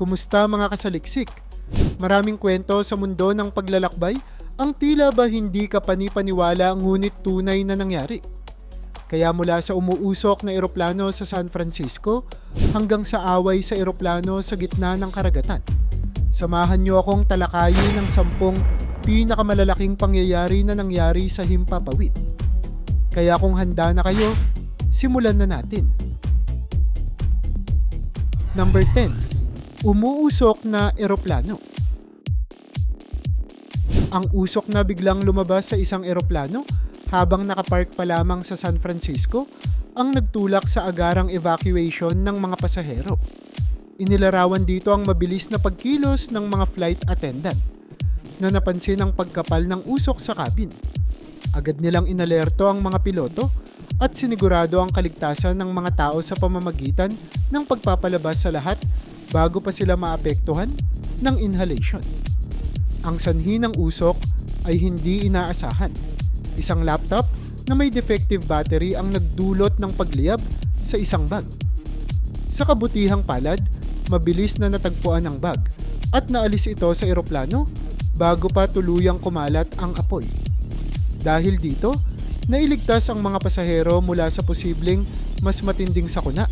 Kumusta mga kasaliksik? Maraming kwento sa mundo ng paglalakbay ang tila ba hindi ka panipaniwala ngunit tunay na nangyari. Kaya mula sa umuusok na eroplano sa San Francisco hanggang sa away sa eroplano sa gitna ng karagatan. Samahan niyo akong talakayin ng sampung pinakamalalaking pangyayari na nangyari sa Himpapawid. Kaya kung handa na kayo, simulan na natin. Number 10. Umuusok na eroplano. Ang usok na biglang lumabas sa isang eroplano habang nakapark pa lamang sa San Francisco ang nagtulak sa agarang evacuation ng mga pasahero. Inilarawan dito ang mabilis na pagkilos ng mga flight attendant na napansin ang pagkapal ng usok sa cabin. Agad nilang inalerto ang mga piloto at sinigurado ang kaligtasan ng mga tao sa pamamagitan ng pagpapalabas sa lahat bago pa sila maapektuhan ng inhalation. Ang sanhi ng usok ay hindi inaasahan. Isang laptop na may defective battery ang nagdulot ng pagliyab sa isang bag. Sa kabutihang palad, mabilis na natagpuan ang bag at naalis ito sa eroplano bago pa tuluyang kumalat ang apoy. Dahil dito, nailigtas ang mga pasahero mula sa posibleng mas matinding sakuna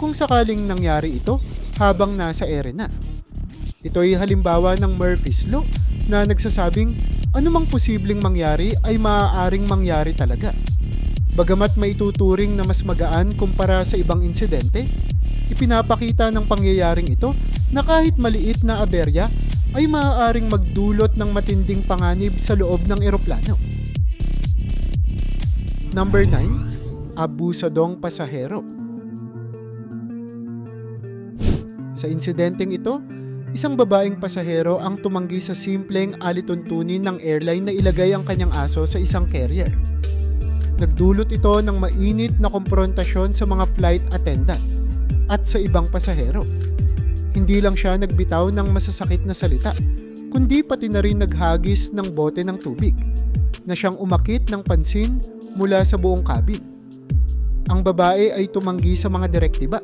kung sakaling nangyari ito habang nasa ere na. Ito ay halimbawa ng Murphy's Law na nagsasabing anumang posibleng mangyari ay maaaring mangyari talaga. Bagamat maituturing na mas magaan kumpara sa ibang insidente, ipinapakita ng pangyayaring ito na kahit maliit na aberya ay maaaring magdulot ng matinding panganib sa loob ng eroplano. Number 9. Abusadong pasahero. Sa insidenteng ito, isang babaeng pasahero ang tumanggi sa simpleng alituntunin ng airline na ilagay ang kanyang aso sa isang carrier. Nagdulot ito ng mainit na komprontasyon sa mga flight attendant at sa ibang pasahero. Hindi lang siya nagbitaw ng masasakit na salita, kundi pati na rin naghagis ng bote ng tubig na siyang umakit ng pansin mula sa buong cabin. Ang babae ay tumanggi sa mga direktiba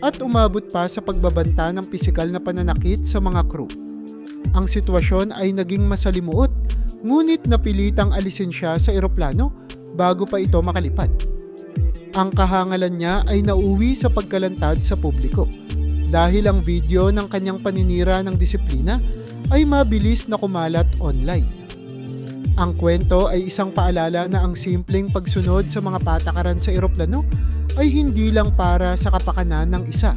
at umabot pa sa pagbabanta ng pisikal na pananakit sa mga crew. Ang sitwasyon ay naging masalimuot, ngunit napilitang alisin siya sa eroplano bago pa ito makalipad. Ang kahangalan niya ay nauwi sa pagkalantad sa publiko dahil ang video ng kanyang paninira ng disiplina ay mabilis na kumalat online. Ang kwento ay isang paalala na ang simpleng pagsunod sa mga patakaran sa eroplano ay hindi lang para sa kapakanan ng isa,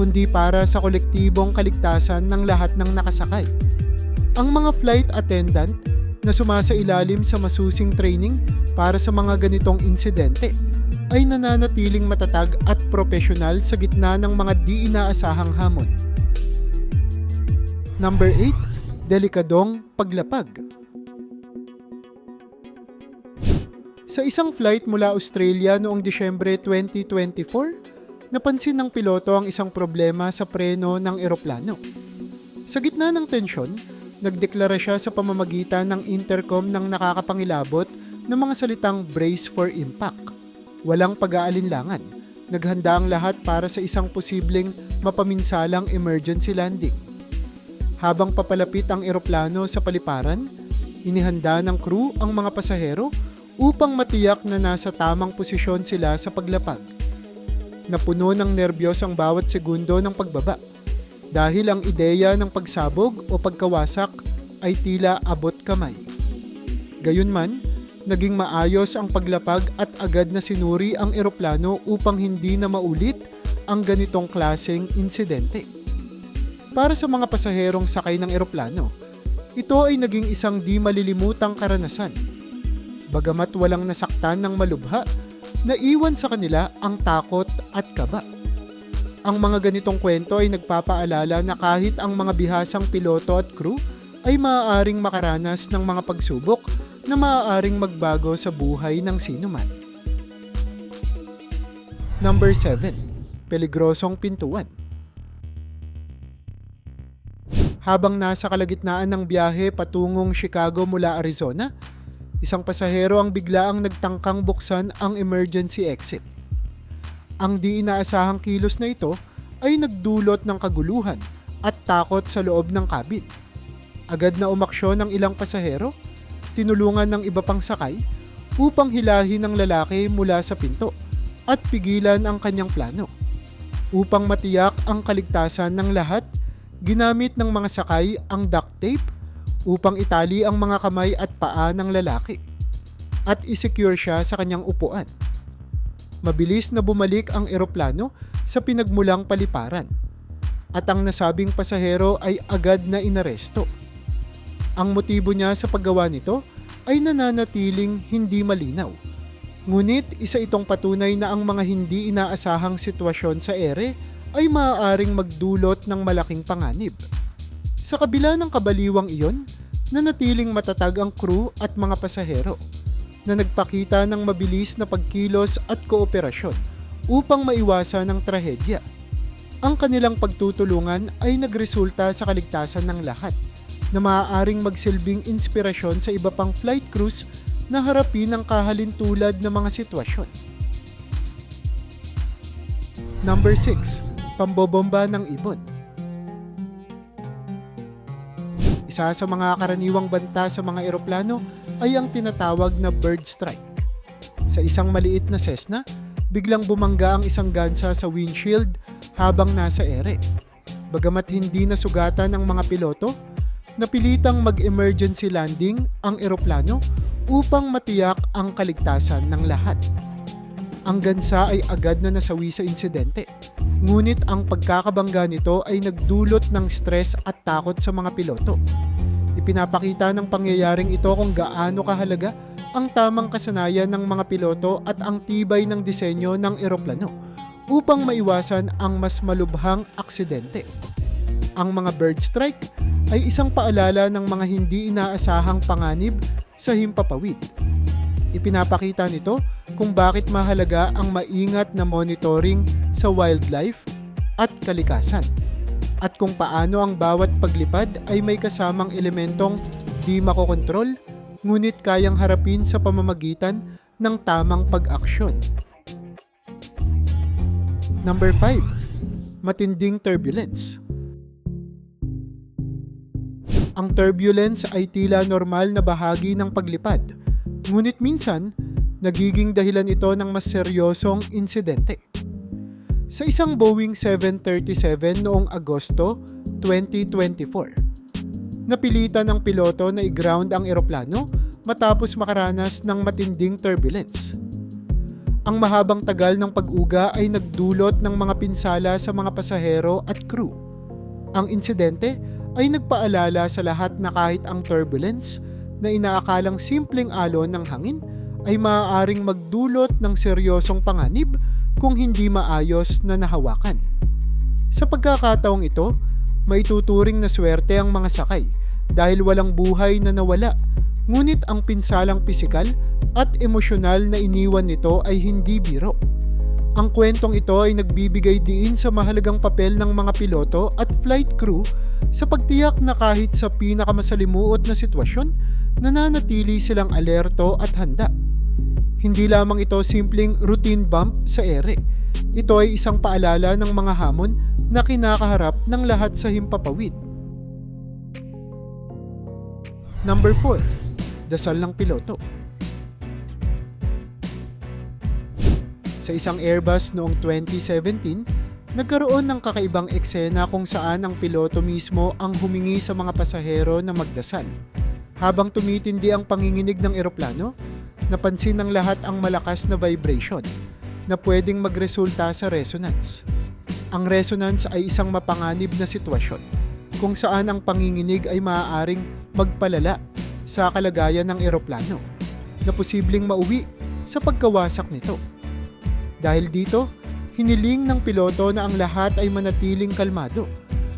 kundi para sa kolektibong kaligtasan ng lahat ng nakasakay. Ang mga flight attendant na sumasailalim sa masusing training para sa mga ganitong insidente ay nananatiling matatag at profesional sa gitna ng mga di inaasahang hamon. Number 8. Delikadong paglapag. Sa isang flight mula Australia noong Disyembre 2024, napansin ng piloto ang isang problema sa preno ng eroplano. Sa gitna ng tensyon, nagdeklara siya sa pamamagitan ng intercom ng nakakapangilabot ng mga salitang brace for impact. Walang pag-aalinlangan. Naghanda ang lahat para sa isang posibleng mapaminsalang emergency landing. Habang papalapit ang eroplano sa paliparan, inihanda ng crew ang mga pasahero upang matiyak na nasa tamang posisyon sila sa paglapag. Napuno ng nerbiyos ang bawat segundo ng pagbaba dahil ang ideya ng pagsabog o pagkawasak ay tila abot kamay. Gayunman, naging maayos ang paglapag at agad na sinuri ang eroplano upang hindi na maulit ang ganitong klaseng insidente. Para sa mga pasaherong sakay ng eroplano, ito ay naging isang di malilimutang karanasan. Bagamat walang nasaktan ng malubha, naiwan sa kanila ang takot at kaba. Ang mga ganitong kwento ay nagpapaalala na kahit ang mga bihasang piloto at crew ay maaaring makaranas ng mga pagsubok na maaaring magbago sa buhay ng sinuman. Number 7. Peligrosong pintuan. Habang nasa kalagitnaan ng biyahe patungong Chicago mula Arizona, isang pasahero ang biglaang nagtangkang buksan ang emergency exit. Ang di inaasahang kilos na ito ay nagdulot ng kaguluhan at takot sa loob ng cabin. Agad na umaksyon ng ilang pasahero, tinulungan ng iba pang sakay upang hilahin ng lalaki mula sa pinto at pigilan ang kanyang plano. Upang matiyak ang kaligtasan ng lahat, ginamit ng mga sakay ang duct tape upang itali ang mga kamay at paa ng lalaki at isecure siya sa kanyang upuan. Mabilis na bumalik ang eroplano sa pinagmulang paliparan at ang nasabing pasahero ay agad na inaresto. Ang motibo niya sa paggawa nito ay nananatiling hindi malinaw. Ngunit isa itong patunay na ang mga hindi inaasahang sitwasyon sa ere ay maaaring magdulot ng malaking panganib. Sa kabila ng kabaliwang iyon, nanatiling matatag ang crew at mga pasahero na nagpakita ng mabilis na pagkilos at kooperasyon upang maiwasan ang trahedya. Ang kanilang pagtutulungan ay nagresulta sa kaligtasan ng lahat na maaaring magsilbing inspirasyon sa iba pang flight crews na harapin ang kahalintulad ng mga sitwasyon. Number 6. Pambobomba ng ibon. Isa sa mga karaniwang banta sa mga eroplano ay ang tinatawag na bird strike. Sa isang maliit na Cessna, biglang bumangga ang isang gansa sa windshield habang nasa ere. Bagamat hindi nasugatan ng mga piloto, napilitang mag-emergency landing ang eroplano upang matiyak ang kaligtasan ng lahat. Ang gansa ay agad na nasawi sa insidente. Ngunit ang pagkakabangga nito ay nagdulot ng stress at takot sa mga piloto. Ipinapakita ng pangyayaring ito kung gaano kahalaga ang tamang kasanayan ng mga piloto at ang tibay ng disenyo ng eroplano upang maiwasan ang mas malubhang aksidente. Ang mga bird strike ay isang paalala ng mga hindi inaasahang panganib sa himpapawid. Ipinapakita nito kung bakit mahalaga ang maingat na monitoring sa wildlife at kalikasan at kung paano ang bawat paglipad ay may kasamang elementong di makokontrol ngunit kayang harapin sa pamamagitan ng tamang pag-aksyon. Number 5. Matinding turbulence. Ang turbulence ay tila normal na bahagi ng paglipad, ngunit minsan, nagiging dahilan ito ng mas seryosong insidente. Sa isang Boeing 737 noong Agosto 2024, napilitan ng piloto na i-ground ang eroplano matapos makaranas ng matinding turbulence. Ang mahabang tagal ng pag-uga ay nagdulot ng mga pinsala sa mga pasahero at crew. Ang insidente ay nagpaalala sa lahat na kahit ang turbulence na inaakalang simpleng alon ng hangin ay maaaring magdulot ng seryosong panganib kung hindi maayos na nahawakan. Sa pagkakataong ito, maituturing na swerte ang mga sakay dahil walang buhay na nawala ngunit ang pinsalang pisikal at emosyonal na iniwan nito ay hindi biro. Ang kwentong ito ay nagbibigay diin sa mahalagang papel ng mga piloto at flight crew sa pagtiyak na kahit sa pinakamasalimuot na sitwasyon, nananatili silang alerto at handa. Hindi lamang ito simpleng routine bump sa ere. Ito ay isang paalala ng mga hamon na kinakaharap ng lahat sa himpapawid. Number 4. Dasal ng piloto. Sa isang Airbus noong 2017, nagkaroon ng kakaibang eksena kung saan ang piloto mismo ang humingi sa mga pasahero na magdasal. Habang tumitindi ang panginginig ng eroplano, napansin ng lahat ang malakas na vibration na pwedeng magresulta sa resonance. Ang resonance ay isang mapanganib na sitwasyon kung saan ang panginginig ay maaaring magpalala sa kalagayan ng eroplano na posibleng mauwi sa pagkawasak nito. Dahil dito, hiniling ng piloto na ang lahat ay manatiling kalmado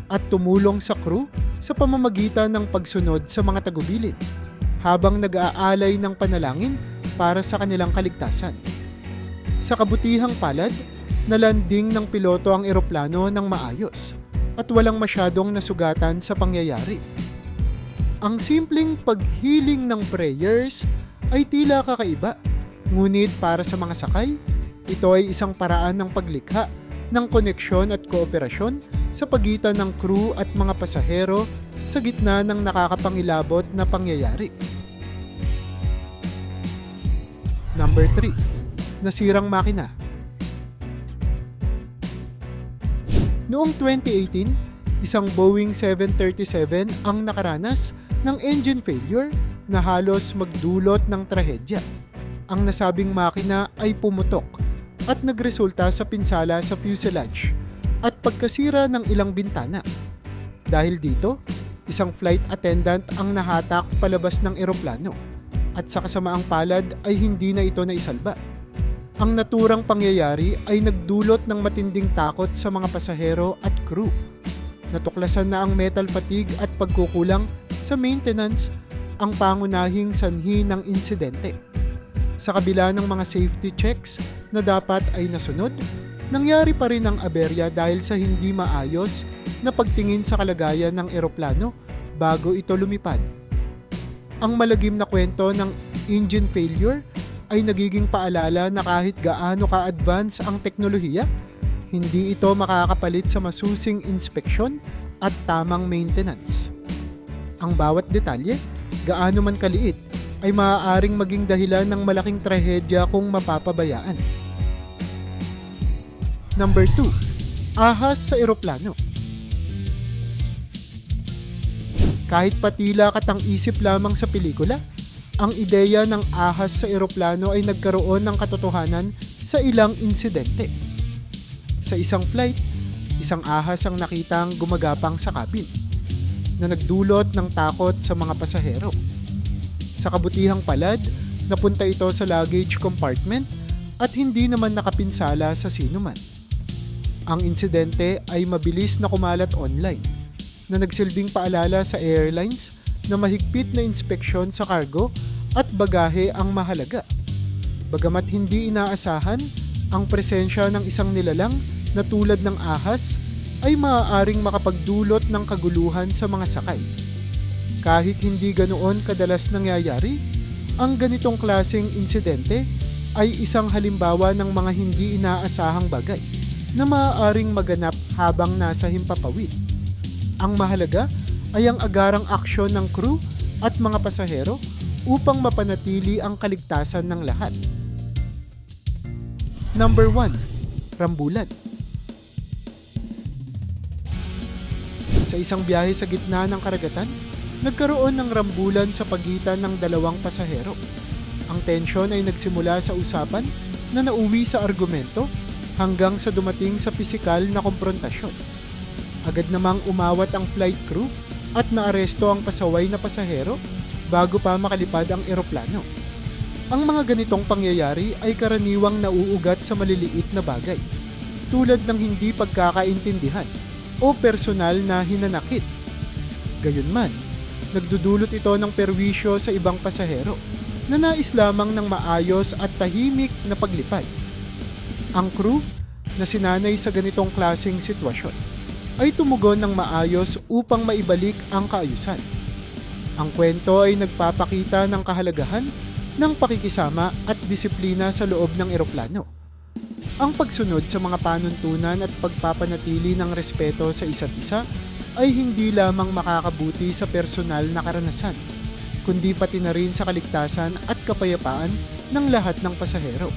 at tumulong sa crew sa pamamagitan ng pagsunod sa mga tagubilin habang nag-aalay ng panalangin para sa kanilang kaligtasan. Sa kabutihang palad, nalanding ng piloto ang eroplano ng maayos at walang masyadong nasugatan sa pangyayari. Ang simpleng paghiling ng prayers ay tila kakaiba, ngunit para sa mga sakay, ito ay isang paraan ng paglikha ng koneksyon at kooperasyon sa pagitan ng crew at mga pasahero sa gitna ng nakakapangilabot na pangyayari. Number 3. Nasirang makina. Noong 2018, isang Boeing 737 ang nakaranas ng engine failure na halos magdulot ng trahedya. Ang nasabing makina ay pumutok at nagresulta sa pinsala sa fuselage at pagkasira ng ilang bintana. Dahil dito, isang flight attendant ang nahatak palabas ng eroplano at sa kasamaang palad ay hindi na ito naisalba. Ang naturang pangyayari ay nagdulot ng matinding takot sa mga pasahero at crew. Natuklasan na ang metal fatigue at pagkukulang sa maintenance ang pangunahing sanhi ng insidente. Sa kabila ng mga safety checks na dapat ay nasunod, nangyari pa rin ang aberya dahil sa hindi maayos na pagtingin sa kalagayan ng eroplano bago ito lumipad. Ang malagim na kwento ng engine failure ay nagiging paalala na kahit gaano ka-advance ang teknolohiya, hindi ito makakapalit sa masusing inspeksyon at tamang maintenance. Ang bawat detalye, gaano man kaliit, ay maaaring maging dahilan ng malaking trahedya kung mapapabayaan. Number 2. Ahas sa eroplano. Kahit patila katang isip lamang sa pelikula, ang ideya ng ahas sa eroplano ay nagkaroon ng katotohanan sa ilang insidente. Sa isang flight, isang ahas ang nakitang gumagapang sa cabin na nagdulot ng takot sa mga pasahero. Sa kabutihang palad, napunta ito sa luggage compartment at hindi naman nakapinsala sa sinuman. Ang insidente ay mabilis na kumalat online na nagsilbing paalala sa airlines na mahigpit na inspeksyon sa cargo at bagahe ang mahalaga. Bagamat hindi inaasahan, ang presensya ng isang nilalang na tulad ng ahas ay maaaring makapagdulot ng kaguluhan sa mga sakay. Kahit hindi ganoon kadalas nangyayari, ang ganitong klaseng insidente ay isang halimbawa ng mga hindi inaasahang bagay na maaaring maganap habang nasa himpapawid. Ang mahalaga ay ang agarang aksyon ng crew at mga pasahero upang mapanatili ang kaligtasan ng lahat. Number 1. Rambulan Sa isang biyahe sa gitna ng karagatan, nagkaroon ng rambulan sa pagitan ng dalawang pasahero. Ang tensyon ay nagsimula sa usapan na nauwi sa argumento hanggang sa dumating sa pisikal na komprontasyon. Agad namang umawat ang flight crew at naaresto ang pasaway na pasahero bago pa makalipad ang eroplano. Ang mga ganitong pangyayari ay karaniwang nauugat sa maliliit na bagay, tulad ng hindi pagkakaintindihan o personal na hinanakit. Gayunman, nagdudulot ito ng perwisyo sa ibang pasahero na nais lamang ng maayos at tahimik na paglipad. Ang crew na sinanay sa ganitong klaseng sitwasyon ay tumugon ng maayos upang maibalik ang kaayusan. Ang kwento ay nagpapakita ng kahalagahan ng pakikisama at disiplina sa loob ng eroplano. Ang pagsunod sa mga panuntunan at pagpapanatili ng respeto sa isa't isa ay hindi lamang makakabuti sa personal na karanasan, kundi pati na rin sa kaligtasan at kapayapaan ng lahat ng pasahero.